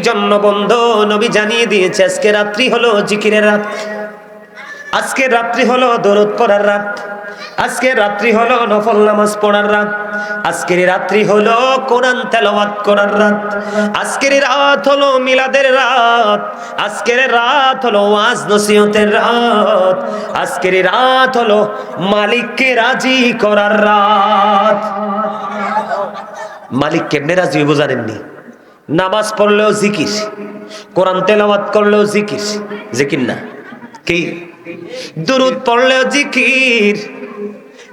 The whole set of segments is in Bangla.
জন্য বন্ধ। নবী জানিয়ে দিয়েছে, আজকে রাত্রি হলো জিকিরের রাত। আজকে রাত্রি হলো দরদ পড়ার রাত। আজকে রাত্রি হলো নফল নামাজ পড়ার রাত। আজকের রাত্রি হলো কোরআন তেলাওয়াত করার রাত। আজকের রাত হলো মিলাদের রাত। আজকের রাত হলো ওয়াজ নসিহতের রাত। আজকের রাত হলো মালিককে রাজি করার রাত। মালিক কেমনে রাজি হইব জানেননি? নামাজ পড়লেও জিকির কোরআন তেলাওয়াত করলেও জিকির জিকির না কি? দুরুদ পড়লেও জিকির।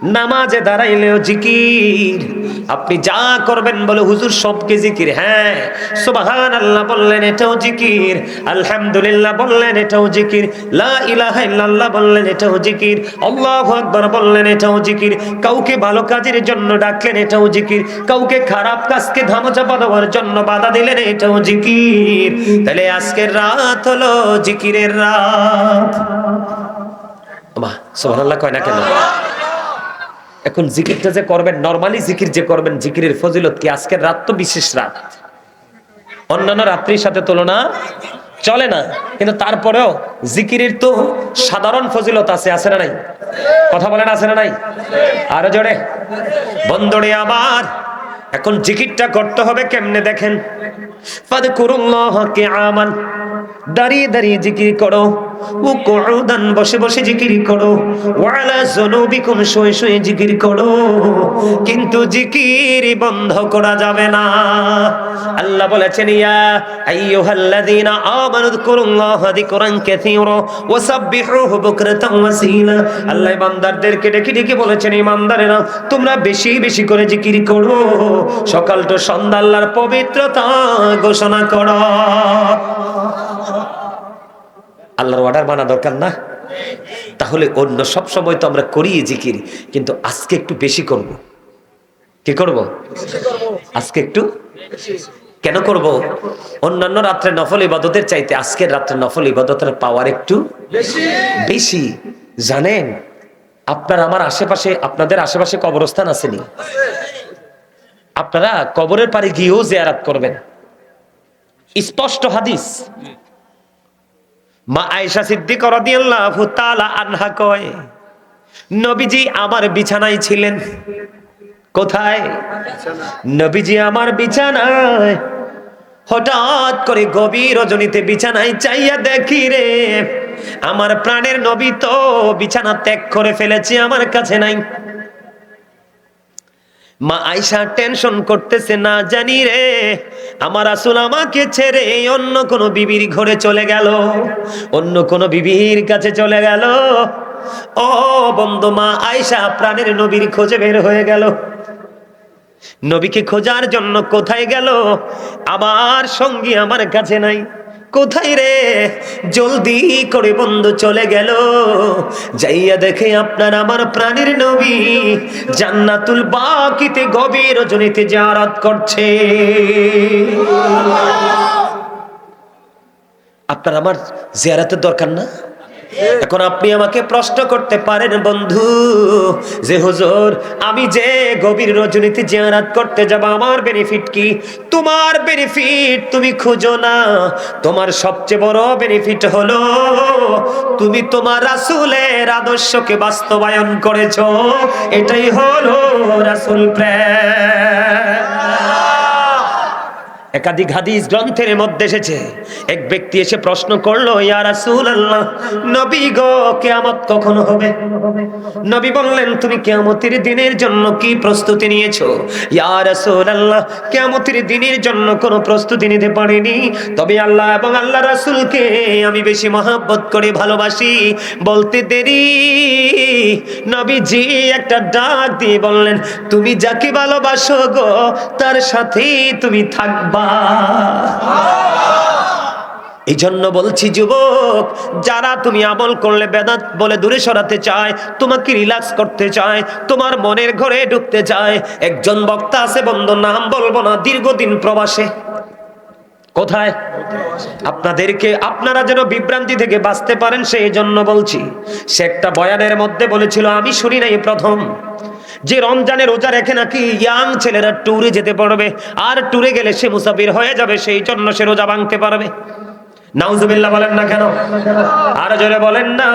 নামাজে দাঁড়াইলেও জিকির। আপনি যা করবেন বলে হুজুর সবকে জিকির হ্যাঁ। সুবাহান আল্লাহ বললেন, এটাও জিকির। আলহামদুলিল্লাহ বললেন, এটাও জিকির। লা ইলাহা ইল্লাল্লাহ বললেন, এটাও জিকির। আল্লাহু আকবার বললেন, এটাও জিকির। কাউকে ভালো কাজের জন্য ডাকলেন, এটাও জিকির। কাউকে খারাপ কাজকে ধামচাপা দেওয়ার জন্য বাধা দিলেন, এটাও জিকির। তাহলে আজকের রাত হলো জিকিরের রাত। মা সুবহানাল্লাহ কয় না কেন? এখন জিকিরটা যে করবেন নর্মালি জিকির যে করবেন, জিকিরের ফজিলত কি? আজকের রাত তো বিশেষ রাত। অন্যান্য রাত্রির সাথে তুলনা চলে না। কিন্তু তারপরেও জিকিরের তো সাধারণ ফজিলত আছে আছে না নাই? কথা বলেন, আছে না নাই? আরও জোরে। বন্ধুরে আবার এখন জিকিরটা করতে হবে কেমনে দেখেন? ফাদকুরুল্লাহকে আমান দাঁড়িয়ে দাঁড়িয়ে জিকির করো। ও কুউদান বসে বসে জিকির করো। ওয়ালা জুনুবিকুম শুয়ে শুয়ে জিকির করো। কিন্তু জিকির বন্ধ করা যাবে না। আল্লাহ বলেছেন, ইয়া আইয়ুহাল্লাযীনা আমানু যকুরুল্লাহ যিকরান কাসীরা ওয়াসাব্বিহুহু বুকরাতান ওয়াসীলা আল্লাহ বান্দারদেরকে ডেকে ডেকে বলেছেন, ইমানদারেরা, তোমরা বেশি বেশি করে জিকির করো। সকাল তো সন্ধ্যা, আল্লাহর পবিত্রতা ঘোষণা করো। আল্লাহর অর্ডার মানা দরকার না? তাহলে অন্য সব সময় তো আমরা করি জিকির কিন্তু আজকে একটু বেশি করব। কি করব? আজকে একটু কেন করব? অন্যান্য রাত্রে নফল ইবাদতের চাইতে আজকের রাত্রে নফল ইবাদতের পাওয়ার একটু বেশি। জানেন আপনার আমার আশেপাশে আপনাদের আশেপাশে কবরস্থান আসেনি। আপনারা কবরের পারে গিয়েও জিয়ারাত করবেন। স্পষ্ট হাদিস। মা আয়েশা সিদ্দিক রাদিয়াল্লাহু তাআলা আনহা কয়, নবীজি আমার বিছানায় ছিলেন। কোথায়? নবীজি আমার বিছানায়। হঠাৎ করে গভীর রজনীতে বিছানায় চাইয়া দেখি রে, আমার প্রাণের নবী তো বিছানা ত্যাগ করে ফেলেছি, আমার কাছে নাই। মা আয়সা টেনশন করতেছে, না জানি রে, আমার আসল আমাকে ছেড়ে অন্য কোন বিবির ঘরে চলে গেল, অন্য কোন বিবির কাছে চলে গেল। ও বন্ধু মা আয়সা প্রাণের নবীর খোঁজে বের হয়ে গেল। নবীকে খোঁজার জন্য কোথায় গেল? আবার সঙ্গী আমার কাছে নাই। কোথায় রে? জলদি করে বন্ধু চলে গেল। যাইয়া দেখে আপনার আমার প্রাণীর নবী জান্নাতুল বাকিতে গভীর রজনীতে জারাত করছে। আপনার আমার জিয়ারাতের দরকার না? এখন আপনি আমাকে প্রশ্ন করতে পারেন, বন্ধু, যে হুজুর, আমি যে গভীর রজনীতে জিয়ারাত করতে যাব, আমার বেনিফিট কি? তোমার বেনিফিট তুমি খুঁজো না। তোমার সবচেয়ে বড় বেনিফিট হলো, তুমি তোমার রাসূলের আদর্শকে বাস্তবায়ন করেছ। এটাই হলো রাসূল প্রেম। একাধিক হাদিস গ্রন্থের মধ্যে এসেছে। এক ব্যক্তি এসে প্রশ্ন করল হবে? নবী বললেন, তুমি দিনের জন্য কি প্রস্তুতি দিনের জন্য কোনো প্রস্তুতি নিতে পারিনি। তবে আল্লাহ এবং আল্লাহ রাসূলকে আমি বেশি মহব্বত করে ভালোবাসি। বলতে দেরি। নবীজি একটা ডাক দিয়ে বললেন, তুমি যাকে ভালোবাসো গো, তার সাথেই তুমি থাকবা। এই জন্য বলছি, যুবক, যারা তুমি আমল করলে বেদাত বলে দূরে সরাতে চায়, তোমাকে রিল্যাক্স করতে চায়, তোমার মনের ঘরে ঢুকতে চায়, একজন বক্তা আছে বন্ধু, নাম বলব না, দীর্ঘদিন প্রবাসে। কোথায়? আপনাদেরকে, আপনারা যেন বিভ্রান্তি থেকে বাঁচতে পারেন, সেই জন্য বলছি, সে একটা বয়ানের মধ্যে বলেছিল, আমি শুনি নাই প্রথম। যে রমজানে রোজা রেখে নাকি ইয়াং ছেলেরা ট্যুরে যেতে পারবে, আর ট্যুরে গেলে সে মুসাফির হয়ে যাবে, সেই জন্য সে রোজা ভাঙতে পারবে। বলেন না কেন? বলেন না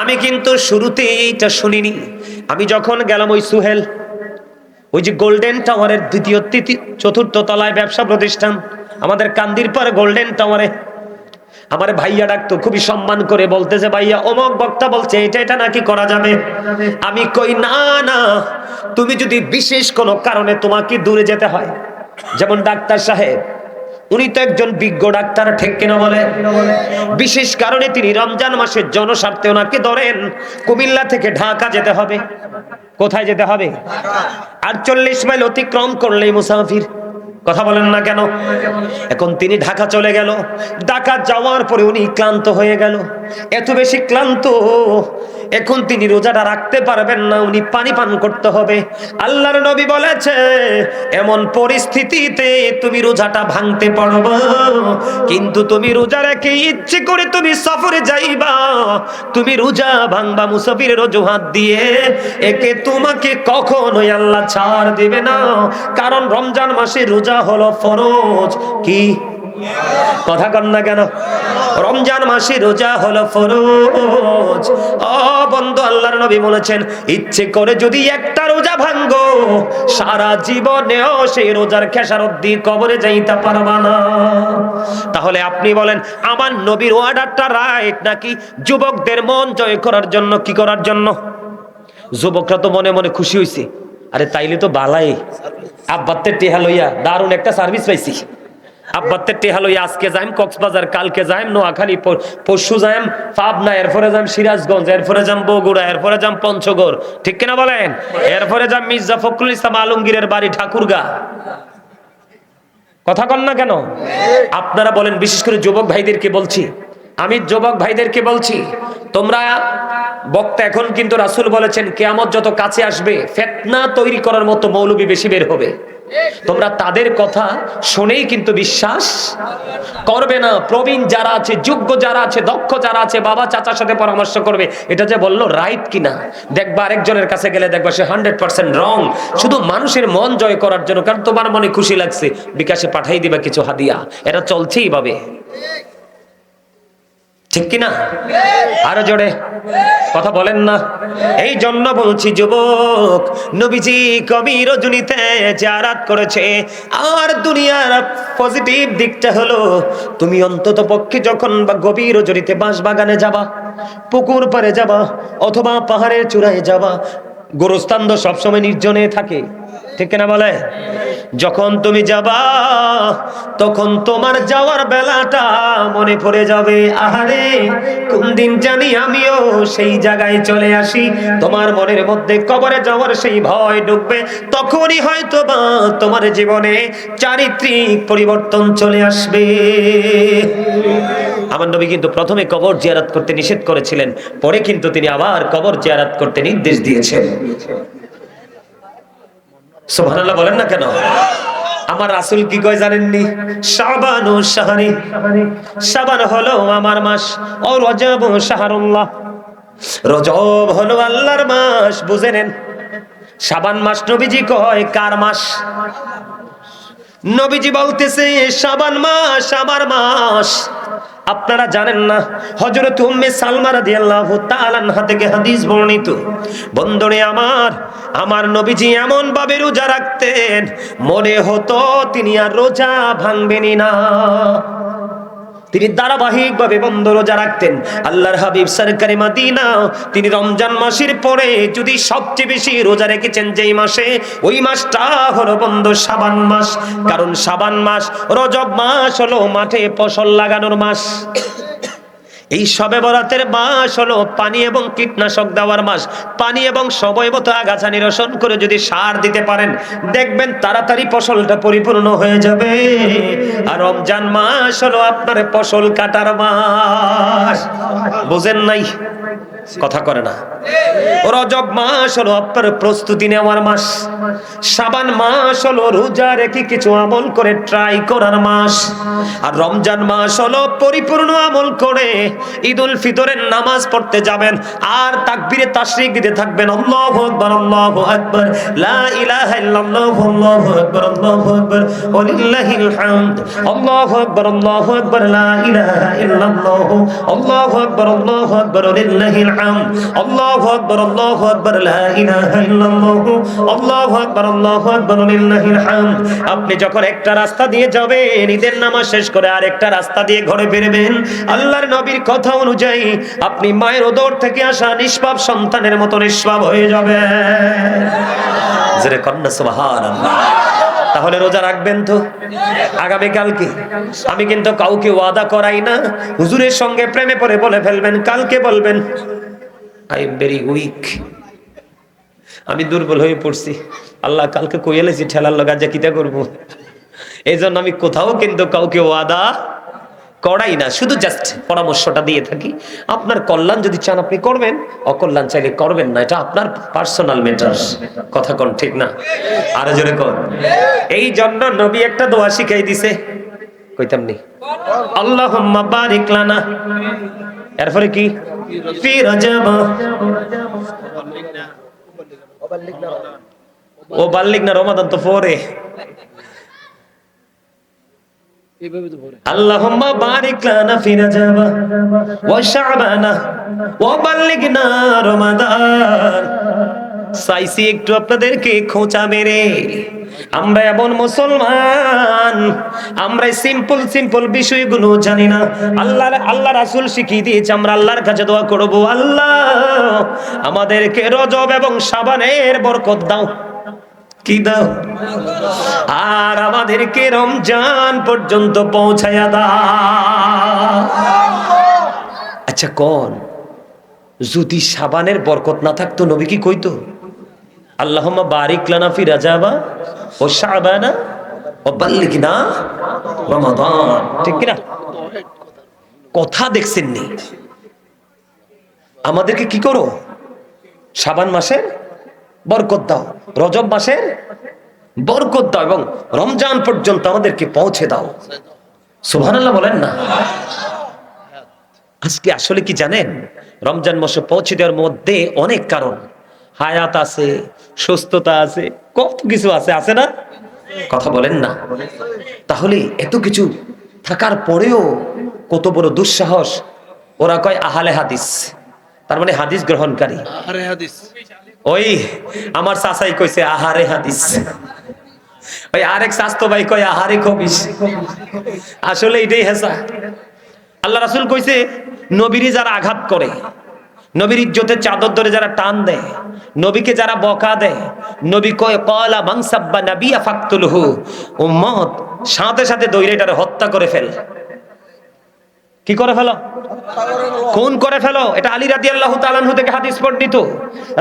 আমি কিন্তু শুরুতে এইটা শুনিনি। আমি যখন গেলাম ওই সুহেল, ওই যে গোল্ডেন টাওয়ারের দ্বিতীয় চতুর্থ তলায় ব্যবসা প্রতিষ্ঠান, আমাদের কান্দির পর গোল্ডেন টাওয়ারে আমার ভাইয়া ডাকতো, খুবই সম্মান করে বলতেছে, ভাইয়া, অমক বক্তা বলছে, এটা এটা নাকি করা যাবে? আমি কই, না না, তুমি যদি বিশেষ কোনো কারণে তোমাকে দূরে যেতে হয়, যেমন ডাক্তার সাহেব, উনি তো একজন বিজ্ঞ ডাক্তার, ঠিক কিনা বলে? বিশেষ কারণে তিনি রমজান মাসের জনস্বার্থে ওনাকে ধরেন, কুমিল্লা থেকে ঢাকা যেতে হবে। কোথায় যেতে হবে? আটচল্লিশ মাইল অতিক্রম করলেই মুসাফির। কথা বলেন না কেন? এখন তিনি ঢাকা চলে গেল। ঢাকা যাওয়ার পরে উনি ক্লান্ত হয়ে গেল। এত বেশি ক্লান্ত, এখন তিনি রোজাটা রাখতে পারবেন না, উনি পানি পান করতে হবে। আল্লাহর নবী বলেছে, এমন পরিস্থিতিতে তুমি রোজাটা ভাঙতে পারব। কিন্তু তুমি রোজা রেখে ইচ্ছে করে তুমি সফরে যাইবা। তুমি রোজা ভাঙবা মুসাফিরের অজুহাত দিয়ে। একে তোমাকে কখনোই আল্লাহ ছাড় দিবে না। কারণ রমজান মাসে রোজা হলো ফরজ। কি? কথা কন না কেন? রমজান মাসে রোজা হলো ফরজ। ও বন্ধু, আল্লাহর নবী বলেছেন, ইচ্ছে করে যদি একটা রোজা ভাঙ্গো সারা জীবনেও সেই রোজার খেসারত দিয়ে কবরে যাইতে পারবা না। তাহলে আপনি বলেন, আমার নবীর অর্ডারটা রাইট নাকি যুবকদের মন জয় করার জন্য, কি করার জন্য? যুবকরা তো মনে মনে খুশি হইছে। আরে তাইলে তো বালাই। আব্বাতে টেহা লইয়া দারুণ একটা সার্ভিস পাইছি। আব্বাতে টেহা লইয়া আজকে যাইম, কক্সবাজার, কালকে যাইম, নোয়াখালী পরশু যাইম, পাবনা, এরপরে যাইম সিরাজগঞ্জ, এরপরে যাম বগুড়া, এরপরে যাম পঞ্চগড়। ঠিক কিনা বলেন? এরপরে যাম মির্জা ফখরুল ইসলাম আলমগীরের বাড়ি ঠাকুরগা। কথা কন না কেন? আপনারা বলেন, বিশেষ করে যুবক ভাইদেরকে বলছি আমি যুবক ভাইদেরকে বলছি, তোমরা বক্তা এখন কিন্তু রাসূল বলেছেন, কেয়ামত যত কাছে আসবে, ফেতনা তৈরি করার মতো মৌলবী বেশি বের হবে। তোমরা তাদের কথা শুনেই কিন্তু বিশ্বাস করবে না। প্রবীণ যারা আছে, যোগ্য যারা আছে, দক্ষ যারা আছে, বাবা চাচার সাথে পরামর্শ করবে। এটা যে বলল রাইট কিনা? দেখবা আরেকজনের কাছে গেলে দেখবা সে হান্ড্রেড পার্সেন্ট রং শুধু মানুষের মন জয় করার জন্য, কারণ তোমার মনে খুশি লাগছে। বিকাশে পাঠাই দিবা কিছু হাদিয়া। এটা চলছেই ভাবে ঠিক কিনা? আরও জোরে। কথা বলেন না। এই জন্য বলছি যুবক নবীজি কবি রজনীতে জারাত করেছে। আর দুনিয়ার পজিটিভ দিকটা হলো তুমি অন্তত পক্ষে যখন বা গভীর রজনীতে বাঁশ বাগানে যাবা পুকুর পারে যাবা অথবা পাহাড়ের চূড়ায় যাবা গোরস্থান তো সবসময় নির্জনে থাকে। ঠিক কিনা বলে? যখন তুমি যাবা, তখন তোমার যাওয়ার বেলাটা মনে পড়ে যাবে। আহারে, কোন দিন জানি আমিও সেই জায়গায় চলে আসি। তোমার মনের মধ্যে কবরে যাওয়ার সেই ভয় ঢুকবে তখনই হয়তো বা তোমার জীবনে চারিত্রিক পরিবর্তন চলে আসবে। আমার নবী কিন্তু প্রথমে কবর জিয়ারাত করতে নিষেধ করেছিলেন, পরে কিন্তু তিনি আবার কবর জিয়ারাত করতে নির্দেশ দিয়েছেন। সুবহানাল্লাহ বলেন না কেন? আমার রাসূল কি কয় জানেননি? শাবান ও শাহরি। শাবান হলো আমার মাস। ও রজব শাহরুল্লাহ। রজব হলো আল্লাহর মাস, বুঝে নেন। শাবান মাস নবীজি কয় কার মাস? নবীজি বলতেছে সাবান মাস আমার মাস। আপনারা জানেন না হজরত উম্মে সালমা রাদিয়াল্লাহু তাআলা হাতে থেকে হাদিস বর্ণিত বন্ধনে আমার আমার নবীজি এমন ভাবে রোজা রাখতেন, মনে হতো তিনি আর রোজা ভাঙবেনই না। তিনি ধারাবাহিকভাবে বন্ধ রোজা রাখতেন। আল্লাহর হাবিব সরকারি মাদিনা, তিনি রমজান মাসের পরে যদি সবচেয়ে বেশি রোজা রেখেছেন যেই মাসে, ওই মাসটা হলো বন্ধ সাবান মাস। কারণ সাবান মাস, রজব মাস হলো মাঠে ফসল লাগানোর মাস। এই সবে বরাতের মাস হলো পানি এবং কীটনাশক দেওয়ার মাস। পানি এবং সময় মতো আগাছা নিরসন করে যদি সার দিতে পারেন, দেখবেন তাড়াতাড়ি ফসলটা পরিপূর্ণ হয়ে যাবে। আর রমজান মাস হলো আপনার ফসল কাটার মাস। বোঝেন নাই? কথা করে না। রজব মাস হলো আপনার প্রস্তুতি নেওয়ার মাস। সাবান মাস হলো রোজা রেখে কিছু আমল করে ট্রাই করার মাস। আর রমজান মাস হলো পরিপূর্ণ আমল করে ঈদুল ফিতরের নামাজ পড়তে যাবেন আর তাকবীরে তাশরিক দিতে থাকবেন। আল্লাহু আকবার আল্লাহু আকবার। লা ইলাহা ইল্লাল্লাহু, আল্লাহু আকবার আল্লাহু আকবার। ওয়ালিল্লাহিল হামদ। আল্লাহু আকবার আল্লাহু আকবার। লা ইলাহা ইল্লাল্লাহু, আল্লাহু আকবার আল্লাহু আকবার। ওয়ালিল্লাহিল হামদ আল্লাহু আকবার আল্লাহু আকবার, লা ইলাহা ইল্লাল্লাহু। আল্লাহু আকবার আল্লাহু আকবার ওয়ালিল্লাহিল হামদ আপনি যখন একটা রাস্তা দিয়ে যাবেন, ঈদের নামাজ শেষ করে আরেকটা রাস্তা দিয়ে ঘরে ফিরবেন, আল্লাহর নবীর কথা অনুযায়ী আপনি মায়ের ওদর থেকে আসা নিষ্পাপ সন্তানের মতো নিষ্পাপ হয়ে যাবে জোরে কন্যা সুবহানাল্লাহ। তাহলে রোজা রাখবেন তো? আগামী কালকে আমি কিন্তু কাউকে ওয়াদা করাই না। হুজুরের সঙ্গে প্রেমে পড়ে বলে ফেলবেন, কালকে বলবেন। আই এম ভেরি উইক আমি দুর্বল হয়ে পড়ছি। আল্লাহ কালকে কই এলেছি, ঠেলার লগা যে কিতা করব? এই জন্য আমি কোথাও কিন্তু কাউকে ওয়াদা করাই না, শুধু জাস্ট পরামর্শটা দিয়ে থাকি। আপনার কল্যাণ যদি চান আপনি করবেন, অকল্যাণ চাইলে করবেন না, এটা আপনার পার্সোনাল ম্যাটার কথা কোন ঠিক না? আরও জোরে কর। এই জন্য নবী একটা দোয়া শিখাই দিছে কইতাম নি। আল্লাহুম্মা বারিক লানা। এরপরে কি? ফি ও বাল্লিক না, রমাদান তো পরে। লানা ফি রাজাব। ওয়া শাবানা। ওয়া বাল্লিগনা রমাদান। চাইছি একটু আপনাদেরকে খোঁচা মেরে। আমরা এমন মুসলমান আমরা সিম্পল সিম্পল বিষয়গুলো জানি না। আল্লাহ আল্লাহ রাসূল শিখিয়ে দিয়েছে, আমরা আল্লাহর কাছে দোয়া করব, আল্লাহ, আমাদেরকে রজব এবং সাবানের বরকত দাও? আর আমাদেরকে রমজান পর্যন্ত পৌঁছায়া দাও। আচ্ছা কোন? যদি সাবানের বরকত না থাকতো, নবী কি কইতো? বারিক রাজাবা ও শাবানা ও রমাদান। ঠিক কি না কথা দেখছেননি। আমাদেরকে কি করো? সাবান মাসের বরকত দাও। রজব মাসের বরকত দাও এবং রমজান পর্যন্ত আমাদেরকে পৌঁছে দাও। সুবহানাল্লাহ বলেন না? আজকে আসলে কি জানেন? রমজান মাসে পৌঁছে দেওয়ার মধ্যে অনেক কারণ। হায়াত আছে সুস্থতা আছে কত কিছু আছে আছে না? কথা বলেন না। তাহলে এত কিছু থাকার পরেও কত বড় দুঃসাহস। ওরা কয় আহালে হাদিস। তার মানে হাদিস গ্রহণকারী। ওই আমার চাচাই কইছে আহারে হাদিস। ওই আরেক স্বাস্থ্য ভাই কয় আহারে খবিস আসলে এটাই হেসা আল্লাহ রাসুল কইছে নবীরে যারা আঘাত করে। নবীর ইজ্জতে চাদর ধরে যারা টান দেয়, নবীকে যারা বকা দেয়, নবী কয় কয়লা মাংসাব্বা নাবিয়া ফাকতুলহু। উম্মত সাথে সাথে দৈরেটারে হত্যা করে ফেল। কি করে ফেলো? খুন করে ফেলো। এটা আলী রাদিয়াল্লাহু তাআলা আনহু থেকে হাদিস বর্ণিত।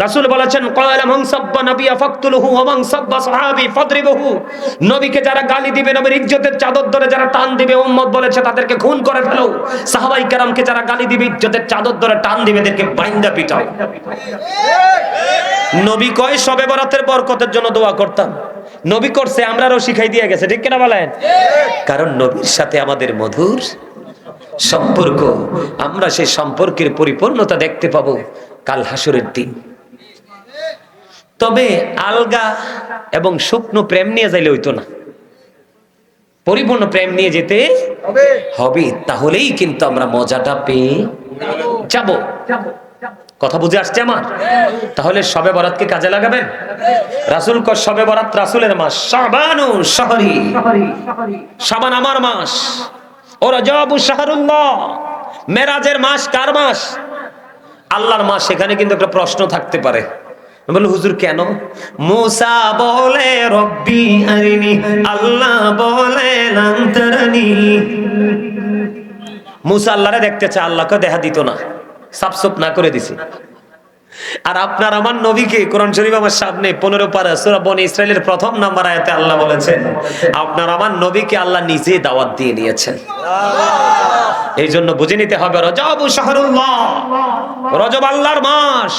রাসূল বলেছেন ক্বালা মান সাব্বা নাবিয়া ফাকতুলহু ওয়া মান সাব্বা সাহাবী ফাদরিবহু। নবীকে যারা গালি দিবে নবীর ইজ্জতের চাদর ধরে যারা টান দিবে উম্মত বলেছে তাদেরকে খুন করে ফেলো। সাহাবাই কেরামকে যারা গালি দিবে ইজ্জতের চাদর ধরে টান দিবে এদেরকে বাইন্দা পিটাও। নবী কয় সবে বরাতের বরকতের জন্য দোয়া করতাম। নবী করছে আমরাও শিখাই দিয়ে গেছে। ঠিক কিনা বলেন? কারণ নবীর সাথে আমাদের মধুর সম্পর্ক। আমরা সেই সম্পর্কের পরিপূর্ণতা দেখতে পাবো কাল হাসরের দিন। তবে আলগা এবং শুকনো প্রেম নিয়ে যাইলে হইতো না। পরিপূর্ণ প্রেম নিয়ে যেতে হবে, তাহলেই কিন্তু আমরা মজাটা পেয়ে যাব। কথা বুঝে আসছে আমার? তাহলে সবে বরাতকে কাজে লাগাবেন? রাসুল কর সবে বরাত রাসুলের মাস সাবানু শহরি। সাবান আমার মাস। ও শাহরুল্লাহ, মেরাজের মাস কার মাস? আল্লাহর মাস, সেখানে কিন্তু একটা প্রশ্ন থাকতে পারে। বলে হুজুর কেন? মুসা বলে, রব্বি আরিনি, আল্লাহ বলে লান্তারানি মুসা আল্লাহরে দেখতে চায়, আল্লাহকে দেখা দিত না, সাফসুপ না করে দিছে। আর আপনার আমার নবীকে কোরআন শরীফ আমার সামনে পনেরো পারা সুরা ইসরায়েলের প্রথম নাম্বার আয়াতে আল্লাহ বলেছেন, আপনার আমার নবীকে আল্লাহ নিজে দাওয়াত দিয়ে নিয়েছেন। এই জন্য বুঝে নিতে হবে, রজব রজব আল্লাহর মাস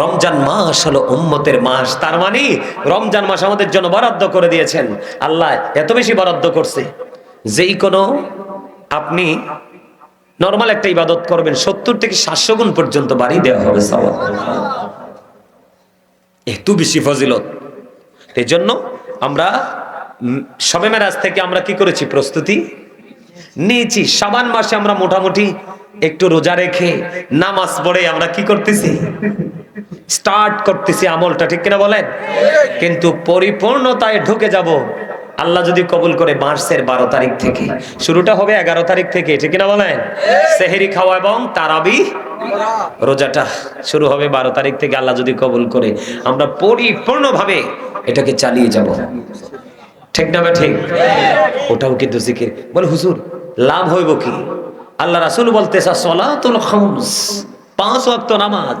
রমজান মাস হলো উম্মতের মাস, তার মানে রমজান মাস আমাদের জন্য বরাদ্দ করে দিয়েছেন। আল্লাহ এত বেশি বরাদ্দ করছে, যেই কোনো আপনি নর্মাল একটা ইবাদত করবেন সত্তর থেকে সাতশো গুণ পর্যন্ত বাড়ি দেওয়া হবে সওয়াব। এত বেশি ফজিলত। এই জন্য আমরা শবে মেরাজ থেকে আমরা কি করেছি প্রস্তুতি? নিয়েছি। সাবান মাসে আমরা মোটামুটি একটু রোজা রেখে নামাজ পড়ে আমরা কি করতেছি? স্টার্ট করতেছি আমলটা ঠিক কিনা বলেন? কিন্তু পরিপূর্ণতায় ঢুকে যাব। আল্লাহ যদি কবুল করে মার্চের বারো তারিখ থেকে। শুরুটা হবে এগারো তারিখ থেকে, ঠিক কিনা বলেন? সেহেরি খাওয়া এবং তারাবি রোজাটা শুরু হবে বারো তারিখ থেকে আল্লাহ যদি কবুল করে। আমরা পরিপূর্ণভাবে এটাকে চালিয়ে যাব। ঠিক না ঠিক? ওটাও কিন্তু জিকির। বলে, হুজুর, লাভ হইব কি? আল্লাহ রাসূল খামস, পাঁচ ওয়াক্ত নামাজ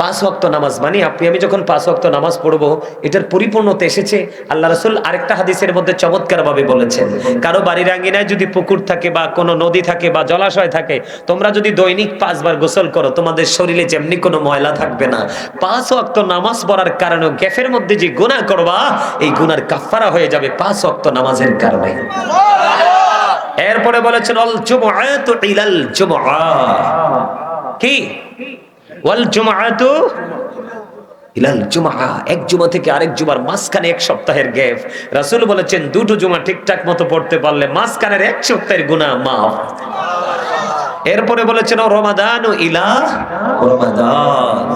পাঁচ ওয়াক্ত নামাজ। মানে আপনি, আমি যখন পাঁচ ওয়াক্ত নামাজ পড়ব, এটার পরিপূর্ণতা এসেছে। আল্লাহ রসুল আরেকটা হাদিসের মধ্যে চমৎকার ভাবে বলেছেন, কারও বাড়ির আঙ্গিনায় যদি পুকুর থাকে বা কোনো নদী থাকে বা জলাশয় থাকে, তোমরা যদি দৈনিক পাঁচবার গোসল করো, তোমাদের শরীরে যেমনি কোনো ময়লা থাকবে না। পাঁচ ওয়াক্ত নামাজ পড়ার কারণে গ্যাফের মধ্যে যে গুনাহ করবা, এই গুনার কাফারা হয়ে যাবে পাঁচ ওয়াক্ত নামাজের কারণে। এরপরে বলেছেন অল জুমআতু ইলাল জুমআ। কি? এক জুমা থেকে আরেক জুমার মাঝখানে এক সপ্তাহের গ্যাপ। রাসূল বলেছেন, দুটো জুমা ঠিকঠাক মতো পড়তে পারলে মাঝখানের এক সপ্তাহের মাফ। এরপরে বলেছেন রমাদান ইলা রমাদান।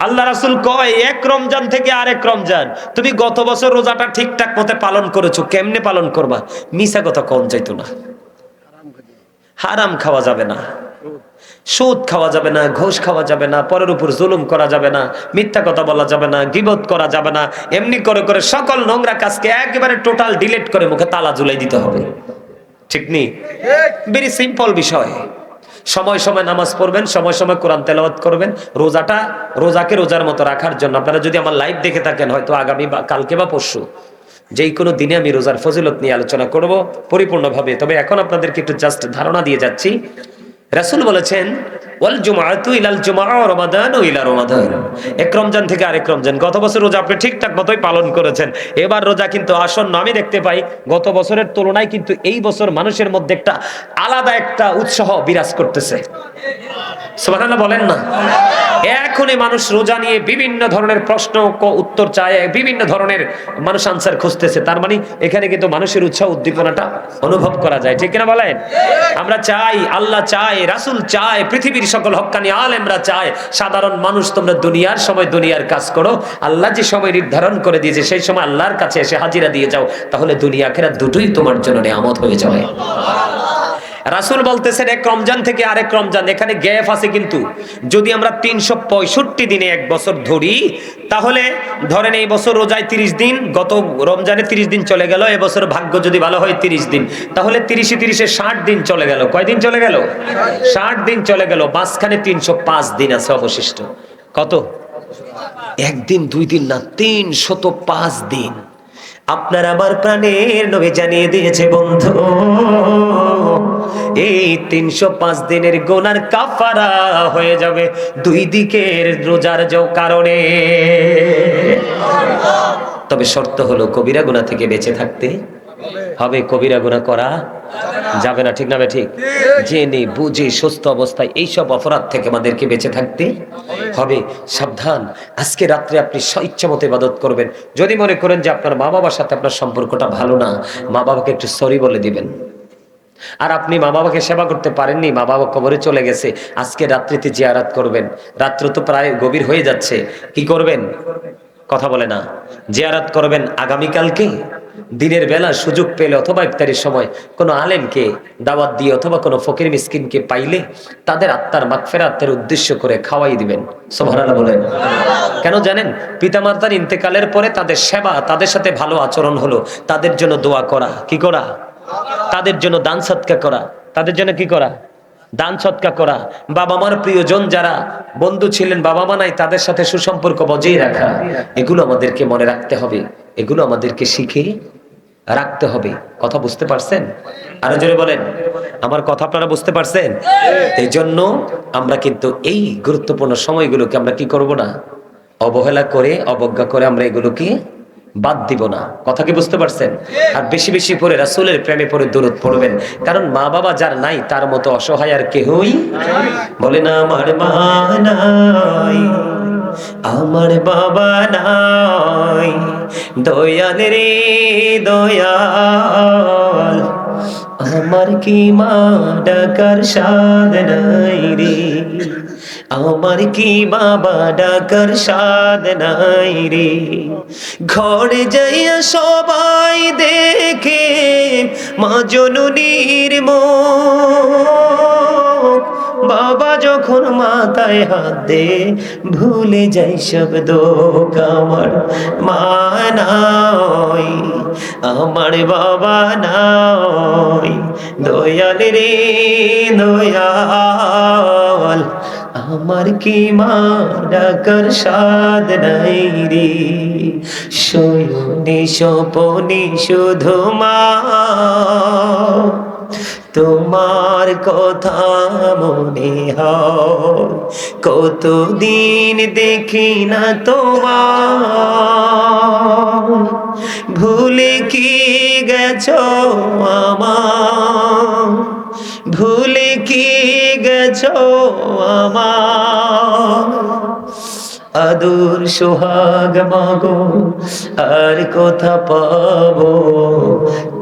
আল্লাহ রাসূল কয়, এক রমজান থেকে আরেক রমজান। তুমি গত বছর রোজাটা ঠিকঠাক মতো পালন করেছ, কেমনে পালন করবা? মিশা কথা কম যাইতো না। হারাম খাওয়া যাবে না। সুদ খাওয়া যাবে না, ঘোষ খাওয়া যাবে না, পরের উপর জুলুম করা যাবে না, মিথ্যা কথা বলা যাবে না, গিবত করা যাবে না, এমনি করে করে সকল নোংরা কাজকে একেবারে টোটাল ডিলেট করে মুখে তালা ঝুলাই দিতে হবে। ঠিক নেই ভেরি সিম্পল বিষয়। সময় সময় নামাজ পড়বেন, সময় সময় কোরআন তেলাওয়াত করবেন, রোজাটা রোজাকে রোজার মতো রাখার জন্য। আপনারা যদি আমার লাইভ দেখে থাকেন, হয়তো আগামী বা কালকে বা পরশু, যেই কোনো দিনে আমি রোজার ফজিলত নিয়ে আলোচনা করব পরিপূর্ণভাবে। তবে এখন আপনাদেরকে একটু জাস্ট ধারণা দিয়ে যাচ্ছি রাসূল বলেছেন রমাদান রমাদান। এক রমজান থেকে আরেক রমজান। গত বছর আপনি ঠিকঠাক মতোই পালন করেছেন। এবার রোজা কিন্তু আমি দেখতে পাই, গত বছরের তুলনায় কিন্তু এই বছর মানুষের মধ্যে একটা আলাদা একটা উৎসাহ বিরাজ করতেছে। বলেন না? এখনই মানুষ রোজা নিয়ে বিভিন্ন ধরনের প্রশ্ন উত্তর চায়, বিভিন্ন ধরনের মানুষ আনসার খুঁজতেছে। তার মানে এখানে কিন্তু মানুষের উৎসাহ উদ্দীপনাটা অনুভব করা যায়। ঠিক কিনা বলেন? আমরা চাই, আল্লাহ চাই রাসূল চায়, পৃথিবীর সকল হক্কানি আলেমরা চায়। সাধারণ মানুষ, তোমরা দুনিয়ার সময় দুনিয়ার কাজ করো। আল্লাহ যে সময় নির্ধারণ করে দিয়েছে, সেই সময় আল্লাহর কাছে এসে হাজিরা দিয়ে যাও। তাহলে দুনিয়া আখেরাত দুটোই তোমার জন্য নিয়ামত হয়ে যাবে। রাসূল বলতেছেন, এক রমজান থেকে আরেক রমজান, এখানে গ্যাপ আছে কিন্তু। যদি আমরা তিনশো পঁয়ষট্টি দিনে এক বছর ধরি, তাহলে ধরেন এই বছর রোজায় তিরিশ দিন, গত রমজানে তিরিশ দিন চলে গেল, এবছর ভাগ্য যদি ভালো হয় তিরিশ দিন, তাহলে তিরিশে তিরিশে ষাট দিন চলে গেল। কয়দিন চলে গেল? ষাট দিন চলে গেল, মাঝখানে তিনশো পাঁচ দিন আছে অবশিষ্ট। কত? একদিন, দুই দিন না তিন শত পাঁচ দিন। আপনার আমার প্রাণের নবী জানিয়ে দিয়েছে, বন্ধু। এই তিনশো পাঁচ দিনের গোনার কাফারা হয়ে যাবে দুই দিকের রোজার যে কারণে। তবে শর্ত হলো কবিরা গুণা থেকে বেঁচে থাকতে হবে। কবিরা গুণা করা যাবে না, ঠিক না ঠিক? জেনে বুঝে সুস্থ অবস্থায় এইসব অপরাধ থেকে আমাদেরকে বেঁচে থাকতে হবে। সাবধান, আজকে রাত্রে আপনি স্বইচ্ছা মতো ইবাদত করবেন। যদি মনে করেন যে আপনার মা বাবার সাথে আপনার সম্পর্কটা ভালো না মা বাবাকে একটু সরি বলে দিবেন। আর আপনি মা বাবাকে সেবা করতে পারেননি মা বাবা কবরে চলে গেছে। আজকে রাত্রিতে জিয়ারাত করবেন। রাত্র তো প্রায় গভীর হয়ে যাচ্ছে। কি করবেন? কথা বলে না। জিয়ারাত করবেন আগামীকালকে? দিনের বেলা সুযোগ পেলে অথবা ইফতারির সময় কোনো আলেমকে দাওয়াত দিয়ে অথবা কোনো ফকির মিসকিনকে পাইলে তাদের আত্মার মাগফেরাতের উদ্দেশ্য করে খাওয়াই দিবেন। সোভারালা বলেন। কেন জানেন? পিতামাতার ইন্তেকালের পরে তাদের সেবা, তাদের সাথে ভালো আচরণ হলো। তাদের জন্য দোয়া করা। কি করা? তাদের জন্য দান সৎকা করা। তাদের জন্য কি করা? দান সৎকা করা। বাবা মার প্রিয়জন যারা বন্ধু ছিলেন বাবা মা নাই, তাদের সাথে সুসম্পর্ক বজায় রাখা। এগুলো আমাদেরকে মনে রাখতে হবে। এগুলো আমাদেরকে শিখে রাখতে হবে। কথা বুঝতে পারছেন? আরও জোরে বলেন। আমার কথা আপনারা বুঝতে পারছেন? এই জন্য আমরা কিন্তু এই গুরুত্বপূর্ণ সময়গুলোকে আমরা কি করব না? অবহেলা করে, অবজ্ঞা করে আমরা এগুলোকে বাদ দিব না। কথা কি বুঝতে পারছেন? আর বেশি বেশি করে রাসূলের প্রেমে পরে দূরত পড়বেন। কারণ মা বাবা যার নাই, তার মতো অসহায় আর কেহই বলে না, আমার মা নাই, আমার বাবা নাই। দয়াল রে, দয়াল, আমার কি মা ডাকার সাদ নাই রে? আমার কি বাবা ডাকার সাদ নাই রে? ঘরে যাইয়া সবাই দেখে মা জননীর মুখ। বাবা যখন মাথায় হাত দে ভুলে যাই সব দোক আমার। মা নাই, আমার বাবা নাই। দয়াল রে, দয়াল। আমার কি মা সাদ নাই রে? শয়নে স্বপনে শুধু মা। তোমার কথা মনে হয়, কতদিন দেখি না তোমার? ভুলে কি গেছো আমার ভুলে কি আমার? আদুর সোহাগ মাগো, আর কথা পাবো?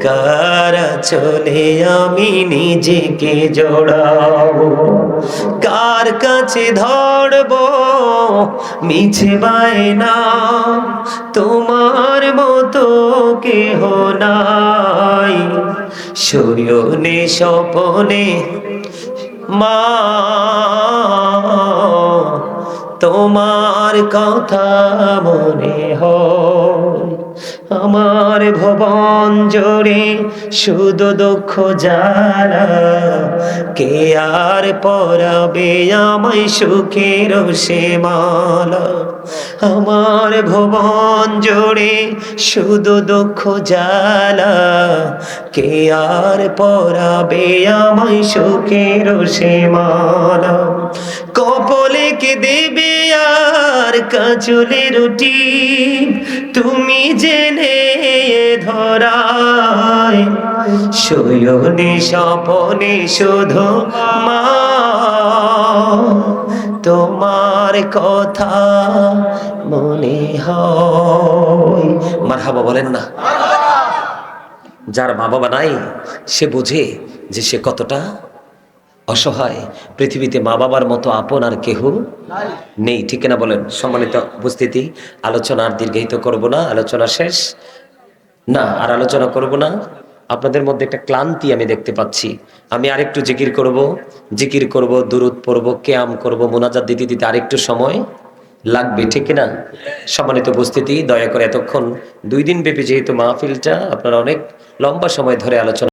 কারা চলে আমি নিজেকে জড়াবো? কার কাছে ধরবো মিছে বায়না? তোমার মতো কেহ নাই। শয়নে স্বপনে মা তোমার কথা মনে হয়। আমার ভবন জোরে শুধু দুঃখ যারা, কে আর পরাবে আমায় সুখের মালা? আমার ভবন জোরে শুধু দুঃখ জ্বালা কে আর পরাবে আমায় সুখের মালা? কপলে কে দেবে আর কাজলে রুটি? তুমি জেনে ধরায়। শয়নে স্বপনে শুধু মা। তোমার কথা মনে হয়। মারহাবা বলেন না। যার মা বাবা নাই, সে বোঝে যে সে কতটা অসহায়, পৃথিবীতে মা বাবার মতো আপন আর কেহ নেই। ঠিক না বলেন? সম্মানিত উপস্থিতি আলোচনা আর দীর্ঘায়িত করব না, আলোচনা শেষ? না, আর আলোচনা করব না। আপনাদের মধ্যে একটা ক্লান্তি আমি দেখতে পাচ্ছি। আমি আরেকটু জিকির করব জিকির করব, দুরুদ পড়ব, কেয়াম করব, মোনাজাত দিতে দিতে আরেকটু সময় লাগবে, ঠিক না সম্মানিত উপস্থিতি, দয়া করে এতক্ষণ দুই দিন ব্যাপী যেহেতু মাহফিলটা, আপনারা অনেক লম্বা সময় ধরে আলোচনা